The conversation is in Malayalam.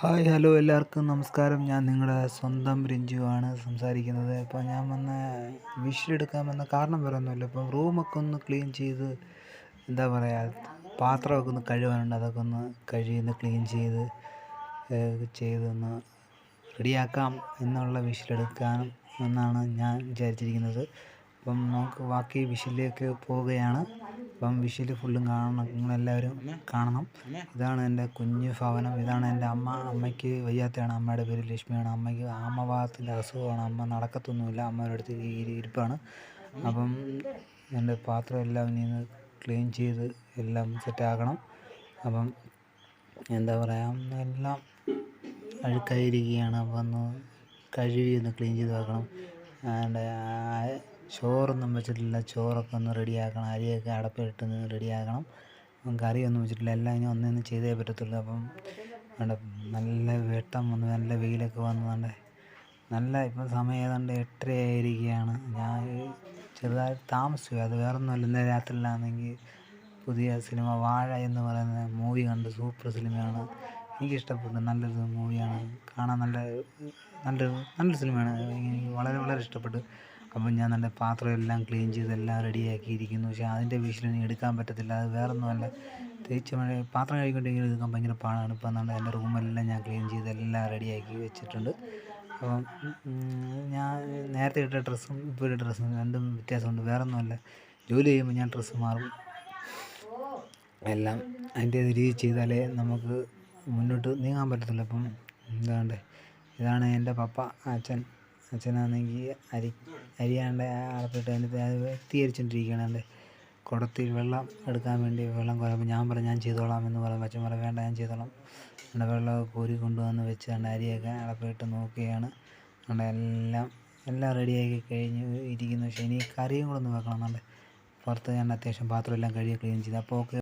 ഹായ് ഹലോ എല്ലാവർക്കും നമസ്കാരം. ഞാൻ നിങ്ങളുടെ സ്വന്തം രഞ്ജു ആണ് സംസാരിക്കുന്നത്. ഇപ്പോൾ ഞാൻ വന്ന് വിഷിലെടുക്കാൻ വന്ന കാരണം വേറെ ഒന്നുമില്ല. ഇപ്പം റൂമൊക്കെ ഒന്ന് ക്ലീൻ ചെയ്ത് എന്താ പറയുക പാത്രമൊക്കെ ഒന്ന് കഴുകാനുണ്ട്. അതൊക്കെ ഒന്ന് കഴുകുന്ന ക്ലീൻ ചെയ്ത് ചെയ്തൊന്ന് റെഡിയാക്കാം എന്നുള്ള വിഷിലെടുക്കാനും എന്നാണ് ഞാൻ വിചാരിച്ചിരിക്കുന്നത്. അപ്പം നമുക്ക് ബാക്കി വിഷിലേക്ക് പോവുകയാണ്. അപ്പം വിഷിൽ ഫുള്ളും കാണണം നിങ്ങളെല്ലാവരും കാണണം. ഇതാണ് എന്റെ കുഞ്ഞു ഭവനം. ഇതാണ് എന്റെ അമ്മ. അമ്മയ്ക്ക് വയ്യാത്തയാണ്. അമ്മയുടെ പേര് ലക്ഷ്മിയാണ്. അമ്മയ്ക്ക് ആമഭാഗത്തിന്റെ അസുഖമാണ്. അമ്മ നടക്കത്തൊന്നുമില്ല. അമ്മയുടെ അടുത്ത് ഇരിപ്പാണ്. അപ്പം എന്റെ പാത്രം എല്ലാം ഇനി ക്ലീൻ ചെയ്ത് എല്ലാം സെറ്റാക്കണം അപ്പം എന്താ പറയുക എല്ലാം അഴുക്കായിരിക്കുകയാണ്. അപ്പം ഒന്ന് കഴുകി ഒന്ന് ക്ലീൻ ചെയ്ത് വെക്കണം. അതിന്റെ ചോറൊന്നും വെച്ചിട്ടില്ല. ചോറൊക്കെ ഒന്ന് റെഡിയാക്കണം. അരിയൊക്കെ അടപ്പിലിട്ടൊന്ന് റെഡിയാക്കണം. കറിയൊന്നും വെച്ചിട്ടില്ല. എല്ലാം ഇനി ഒന്നും ചെയ്തേ പറ്റത്തുള്ളൂ. അപ്പം നല്ല വെട്ടം വന്ന് നല്ല വെയിലൊക്കെ വന്നതുകൊണ്ട് നല്ല ഇപ്പം സമയം ഏതാണ്ട് എട്ടര ആയിരിക്കുകയാണ് ഞാൻ ചെറുതായിട്ട് താമസിച്ചു. അത് വേറെ ഒന്നുമല്ല ഇന്നലെ രാത്രിയിലാണെങ്കിൽ പുതിയ സിനിമ വാഴ എന്ന് പറയുന്ന മൂവി കണ്ട് സൂപ്പർ സിനിമയാണ്. എനിക്കിഷ്ടപ്പെട്ടു. നല്ലൊരു മൂവിയാണ്. കാണാൻ നല്ല നല്ലൊരു നല്ലൊരു സിനിമയാണ്. എനിക്ക് വളരെ വളരെ ഇഷ്ടപ്പെട്ടു. അപ്പം ഞാൻ നല്ല പാത്രം എല്ലാം ക്ലീൻ ചെയ്ത് എല്ലാം റെഡിയാക്കിയിരിക്കുന്നു. പക്ഷേ അതിന്റെ വിഷയം എടുക്കാൻ പറ്റത്തില്ല. അത് വേറെ ഒന്നുമല്ല തേച്ച് മഴ പാത്രം കഴുകിക്കൊണ്ടെങ്കിൽ എടുക്കാൻ ഭയങ്കര പാടാണ്. ഇപ്പം എന്നാണ്ട് എന്റെ റൂമെല്ലാം ഞാൻ ക്ലീൻ ചെയ്ത് എല്ലാം റെഡിയാക്കി വെച്ചിട്ടുണ്ട്. അപ്പം ഞാൻ നേരത്തെ ഇട്ട ഡ്രസ്സും ഇപ്പോൾ ഇട്ട ഡ്രസ്സും രണ്ടും വ്യത്യാസമുണ്ട്. വേറെ ഒന്നുമല്ല ജോലി ചെയ്യുമ്പോൾ ഞാൻ ഡ്രസ്സ് മാറും. എല്ലാം അതിന്റെ രീതി ചെയ്താലേ നമുക്ക് മുന്നോട്ട് നീങ്ങാൻ പറ്റത്തുള്ളൂ. അപ്പം എന്താണ്ട് ഇതാണ് എന്റെ പപ്പ അച്ഛൻ. അച്ഛനാണെങ്കിൽ അരി അരിയാണ്ട് അടപ്പിട്ട് അതിന്റെ അത് തീ കുടത്തിൽ വെള്ളം എടുക്കാൻ വേണ്ടി വെള്ളം കോരുമ്പോൾ ഞാൻ പറഞ്ഞു ഞാൻ ചെയ്തോളാം എന്ന് പറയുമ്പോൾ അച്ഛൻ പറയും വേണ്ട ഞാൻ ചെയ്തോളാം. എന്റെ വെള്ളമൊക്കെ കോരി കൊണ്ടുവന്ന് വെച്ച് അതിന്റെ അരിയൊക്കെ അടപ്പിട്ട് നോക്കുകയാണ്. അതുകൊണ്ട് എല്ലാം എല്ലാം റെഡിയാക്കി കഴിഞ്ഞ് ഇരിക്കുന്നു. പക്ഷേ ഇനി കറിയും കൂടെ ഒന്ന് വെക്കണം എന്നുണ്ട് പുറത്ത് ഞാൻ അത്യാവശ്യം പാത്രം എല്ലാം കഴുകി ക്ലീൻ ചെയ്ത്. അപ്പോൾ ഓക്കെ.